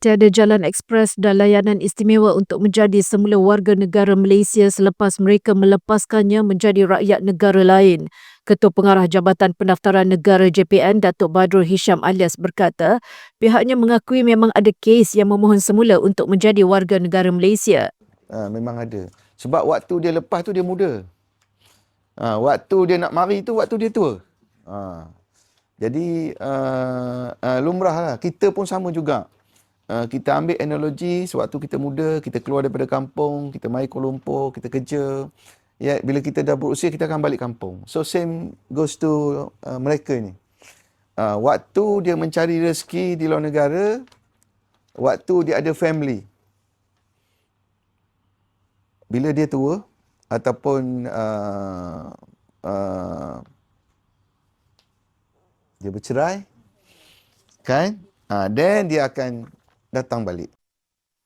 Tiada jalan ekspres dan layanan istimewa untuk menjadi semula warga negara Malaysia selepas mereka melepaskannya menjadi rakyat negara lain. Ketua Pengarah Jabatan Pendaftaran Negara JPN Datuk Badrul Hisham alias berkata, pihaknya mengakui memang ada kes yang memohon semula untuk menjadi warga negara Malaysia. Ha, memang ada. Sebab waktu dia lepas tu dia muda. Ha, waktu dia nak mari tu waktu dia tua. Ha, jadi uh, uh, lumrah lah. Kita pun sama juga. Uh, kita ambil analogi sewaktu kita muda, kita keluar daripada kampung, kita mari Kuala Lumpur, kita kerja. Ya, bila kita dah berusia, kita akan balik kampung. So same goes to uh, mereka ni. Uh, waktu dia mencari rezeki di luar negara, waktu dia ada family. Bila dia tua, ataupun uh, uh, dia bercerai, kan? Uh, then dia akan datang balik.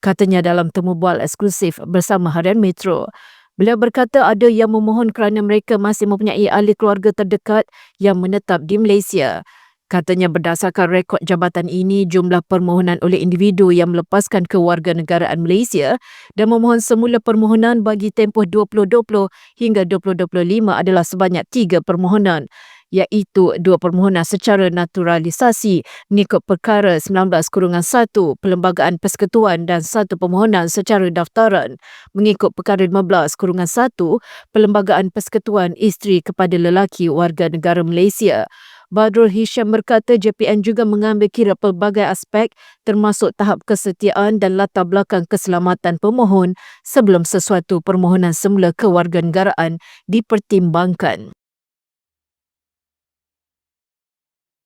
Katanya dalam temu bual eksklusif bersama Harian Metro. Beliau berkata ada yang memohon kerana mereka masih mempunyai ahli keluarga terdekat yang menetap di Malaysia. Katanya berdasarkan rekod jabatan ini, jumlah permohonan oleh individu yang melepaskan kewarganegaraan Malaysia dan memohon semula permohonan bagi tempoh 2020 hingga 2025 adalah sebanyak tiga permohonan iaitu dua permohonan secara naturalisasi mengikut perkara 19-1 Perlembagaan Persekutuan dan satu permohonan secara daftaran mengikut perkara 15-1 Perlembagaan Persekutuan Isteri kepada Lelaki Warga Negara Malaysia. Badrul Hisham berkata JPN juga mengambil kira pelbagai aspek termasuk tahap kesetiaan dan latar belakang keselamatan pemohon sebelum sesuatu permohonan semula kewarganegaraan dipertimbangkan.